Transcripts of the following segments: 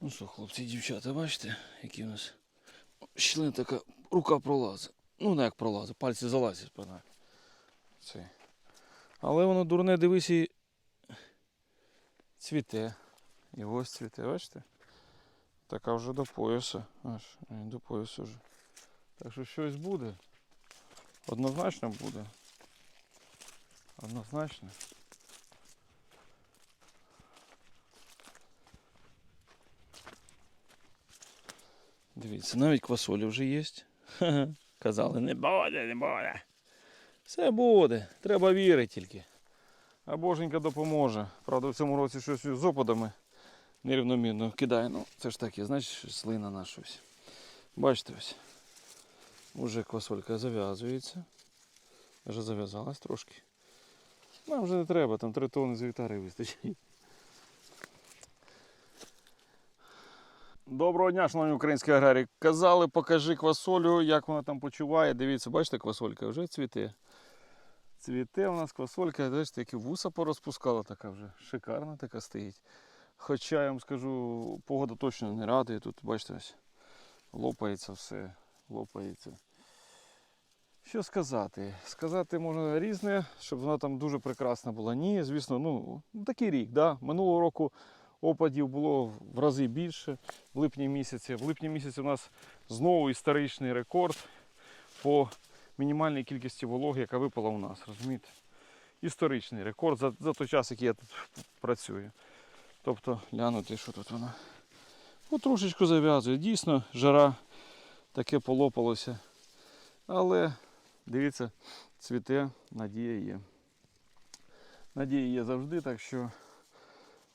Ну що, хлопці і дівчата, бачите, які у нас щілина така рука пролазить. Ну, не як пролазить, пальці залазять пана. Це. Але воно дурне, дивись і цвіте. І ось цвіте, бачите? Така вже до пояса. Аж е, до поясу вже. Так що щось буде. Однозначно буде. Однозначно. Дивіться, навіть квасолі вже є. Казали, не буде, не буде. Все буде. Треба вірити тільки. А Боженька допоможе. Правда, в цьому році щось з опадами нерівномірно кидає. Ну, це ж таке, значить, слина наша ось. Бачите ось. Уже квасолька зав'язується. Вже зав'язалась трошки. Нам вже не треба, там 3 тонни з гектари вистачить. Доброго дня, шановні українські аграрії. Казали, покажи квасолю, як вона там почуває. Дивіться, бачите, квасолька вже цвіте. Цвіте у нас квасолька, бачите, які вуса порозпускала, така вже шикарна така стоїть. Хоча я вам скажу, погода точно не радує. Тут, бачите, ось лопається все, лопається. Що сказати? Сказати можна різне, щоб вона там дуже прекрасна була. Ні, звісно, ну такий рік. Да? Минулого року опадів було в рази більше в липні місяці. В липні місяці у нас знову історичний рекорд по мінімальній кількості вологи, яка випала у нас. розумієте? Історичний рекорд за, за той час, який я тут працюю. Тобто, глянути, що тут вона. Ну, трошечку зав'язує. Дійсно, жара таке полопалося. Але дивіться, цвіте, надія є. Надія є завжди, так що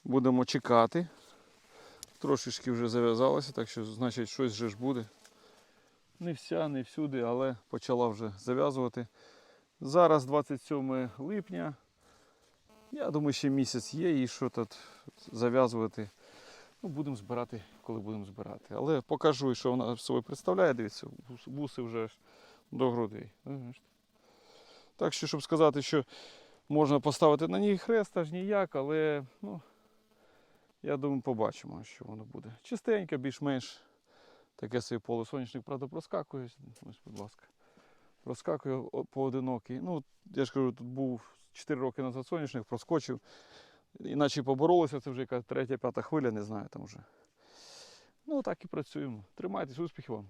будемо чекати. Трошечки вже зав'язалося, так що значить щось вже ж буде. Не вся, не всюди, але почала вже зав'язувати. Зараз 27 липня. Я думаю, ще місяць є і що тут зав'язувати. Ну, будемо збирати, коли будемо збирати. Але покажу, що вона собою представляє. Дивіться, вуси вже до грудей. Так що, щоб сказати, що можна поставити на ній хрест, аж ніяк, але ну, я думаю, побачимо, що воно буде. Чистенько, більш-менш таке своє поле соняшник, правда, проскакує. Ось, будь ласка. Проскакує поодинокий. Ну, я ж кажу, тут був 4 роки назад соняшник, проскочив. Іначе поборолися, це вже яка третя, п'ята хвиля, не знаю там вже. Ну, так і працюємо. Тримайтесь, успіхів вам.